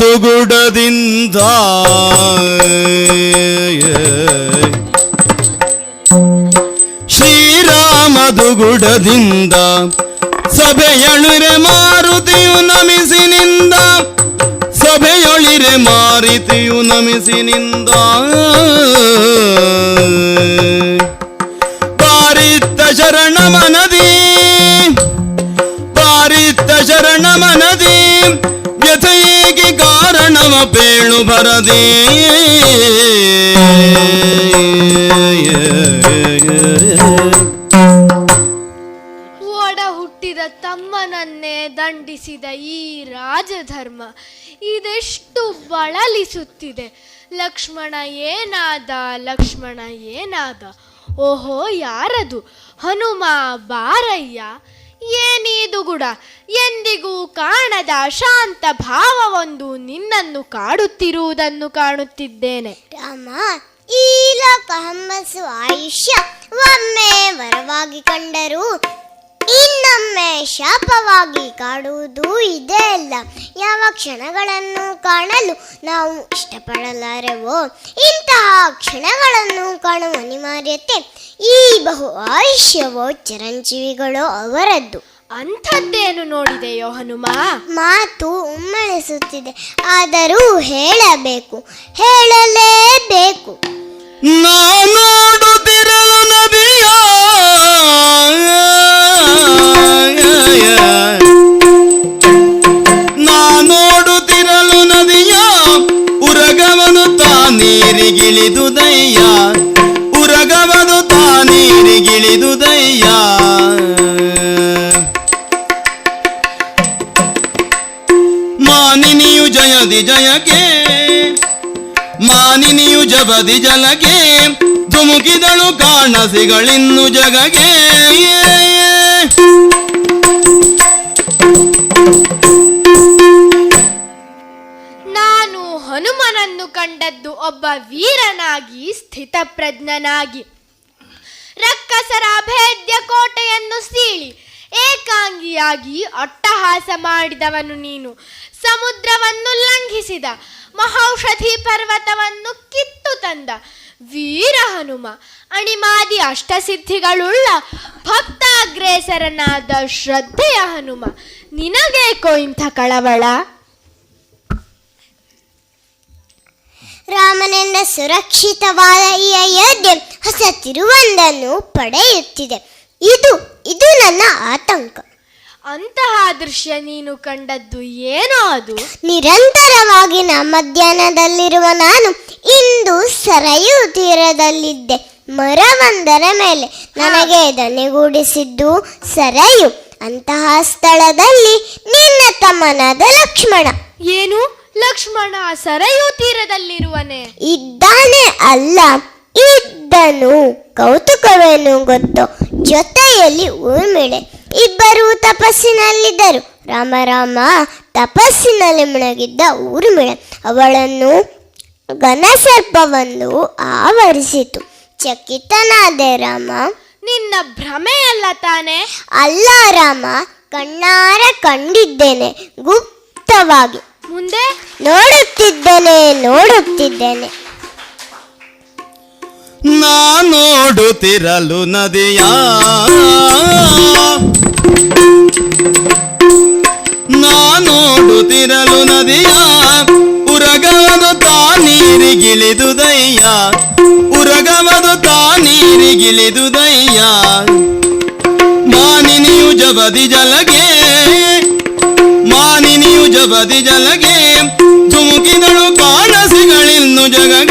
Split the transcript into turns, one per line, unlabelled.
ದುಗುಡದಿಂದ ಶ್ರೀರಾಮ ದುಗುಡದಿಂದ ಸಭೆಯಳುರೆ ಮಾರುತಿಯು ನಮಿಸಿನಿಂದ ಸಭೆಯೊಳಿರೆ ಮಾರುತಿಯು ನಮಿಸಿನಿಂದ ಪಾರಿತ್ತ ಶರಣ ಮನದಿ ಪಾರಿತ್ತ ಶರಣ ಮನದಿ ವ್ಯಥೆಗೆ ಕಾರಣವ ಪೇಳು ಬರದೆ.
ಒಡ ಹುಟ್ಟಿದ ತಮ್ಮನನ್ನೇ ದಂಡಿಸಿದ ಈ ರಾಜಧರ್ಮ ಇದೆಷ್ಟು ಬಳಲಿಸುತ್ತಿದೆ. ಲಕ್ಷ್ಮಣ ಏನಾದ ಲಕ್ಷ್ಮಣ ಏನಾದ? ಓಹೋ, ಯಾರದು? ಹನುಮ ಬಾರಯ್ಯ ಏನೀದು ಗುಡ? ಎಂದಿಗೂ ಕಾಣದ ಶಾಂತ ಭಾವವೊಂದು ನಿನ್ನನ್ನು ಕಾಡುತ್ತಿರುವುದನ್ನು ಕಾಣುತ್ತಿದ್ದೇನೆ.
ರಾಮ, ಈ ಲೋಕ ಹಮ್ಮಸು ಆಯುಷ್ಯ ಒಮ್ಮೆ ವರವಾಗಿ ಕಂಡರು ಇನ್ನೊಮ್ಮೆ ಶಾಪವಾಗಿ ಕಾಡುವುದು ಇದೇ ಅಲ್ಲ ಯಾವ ಕ್ಷಣಗಳನ್ನು ಕಾಣಲು ನಾವು ಇಷ್ಟಪಡಲಾರೆವೋ ಇಂತಹ ಕ್ಷಣಗಳನ್ನು ಕಾಣುವ ಅನಿವಾರ್ಯತೆ ಈ ಬಹು ಆಯುಷ್ಯವೋ ಚಿರಂಜೀವಿಗಳು ಅವರದ್ದು.
ಅಂಥದ್ದೇನು ನೋಡಿದೆಯೋ ಹನುಮ
ಮಾತು ಉಮ್ಮಳಿಸುತ್ತಿದೆ ಆದರೂ ಹೇಳಬೇಕು ಹೇಳಲೇಬೇಕು.
ನಾನೋಡುತ್ತಿರಲು ಉರಗವನು ತಾನೀರಿಗಿಳಿದು ದಯ್ಯ. ಉರಗವನು ತಾನೀರಿಗಿಳಿದು ದಯ್ಯ. ಮಾನಿನಿಯು ಜಯದಿ ಜಯಕ್ಕೆ, ಮಾನಿನಿಯು ಜಬದಿ ಜಲಗೆ ಧುಮುಕಿದಳು ಕಾಣಸಿಗಳಿನ್ನು ಜಗಗೆ
ಒಬ್ಬ ವೀರನಾಗಿ, ಸ್ಥಿತಪ್ರಜ್ಞನಾಗಿ, ರಕ್ಕಸರ ಅಭೇದ್ಯ ಕೋಟೆಯನ್ನು ಸೀಳಿ, ಏಕಾಂಗಿಯಾಗಿ ಅಟ್ಟಹಾಸ ಮಾಡಿದವನು ನೀನು. ಸಮುದ್ರವನ್ನು ಲಂಘಿಸಿದ, ಮಹೌಷಧಿ ಪರ್ವತವನ್ನು ಕಿತ್ತು ತಂದ, ವೀರ ಹನುಮ, ಅಣಿಮಾದಿ ಅಷ್ಟಸಿದ್ಧಿಗಳುಳ್ಳ ಭಕ್ತಾಗ್ರೇಸರನಾದ ಶ್ರದ್ಧೆಯ ಹನುಮ ನಿನಗೇಕೋ ಇಂಥ ಕಳವಳ?
ರಾಮನಿಂದ ಸುರಕ್ಷಿತವಾದ ಈ ಅಯೋಧ್ಯೆ ಹೊಸ ತಿರುವೊಂದನ್ನು ಪಡೆಯುತ್ತಿದೆ. ಇದು ಇದು ನನ್ನ ಆತಂಕ.
ಅಂತಹ ದೃಶ್ಯ ನೀನು ಕಂಡದ್ದು ಏನೋ ಅದು?
ನಿರಂತರವಾಗಿ ನ ಮಧ್ಯಾಹ್ನದಲ್ಲಿರುವ ನಾನು ಇಂದು ಸರಯು ತೀರದಲ್ಲಿದ್ದೆ. ಮರವೊಂದರ ಮೇಲೆ ನನಗೆ ದನಿಗೂಡಿಸಿದ್ದು ಸರಯು. ಅಂತಹ ಸ್ಥಳದಲ್ಲಿ ನಿನ್ನ ತಮ್ಮನಾದ ಲಕ್ಷ್ಮಣ.
ಏನು? ಲಕ್ಷ್ಮಣ ಸರಯೂ ತೀರದಲ್ಲಿರುವನೆ.
ಇದ್ದಾನೆ ಅಲ್ಲ ಇದ್ದನು. ಕೌತುಕವೇನು ಗೊತ್ತು? ಜೊತೆಯಲ್ಲಿ ಊರ್ಮಿಳೆ ಇಬ್ಬರು ತಪಸ್ಸಿನಲ್ಲಿದ್ದರು. ರಾಮ ರಾಮ ತಪಸ್ಸಿನಲ್ಲಿ ಮುಳುಗಿದ್ದ ಊರ್ಮಿಳೆ ಅವಳನ್ನು ಘನಸರ್ಪವೊಂದು ಆವರಿಸಿತು. ಚಕಿತನಾದೆ ರಾಮ.
ನಿನ್ನ ಭ್ರಮೆಯಲ್ಲ ತಾನೆ?
ಅಲ್ಲ ರಾಮ ಕಣ್ಣಾರ ಕಂಡಿದ್ದೇನೆ ಗುಪ್ತವಾಗಿ.
ಮುಂದೆ
ನೋಡುತ್ತಿದ್ದೇನೆ ನೋಡುತ್ತಿದ್ದೇನೆ.
ನಾ ನೋಡುತ್ತಿರಲು ನದಿಯ. ನಾ ನೋಡುತ್ತಿರಲು ನದಿಯ. ಉರಗವದು ತಾ ನೀರಿಗಿಳಿದು ದಯ್ಯ ಉರಗವದು ತಾ ನೀರಿಗಿಳಿದು ದಯ್ಯ ಮಾನಿನಿಯು ಜಬದಿ ಜಲಗೆ. ಮಾನಿನಿಯು ಜಬದಿ ಜಲಗೆ ಧುಮುಕಿದಳು ಕಾಣಸಿಗಳಿನ್ನು ಜಗಗೆ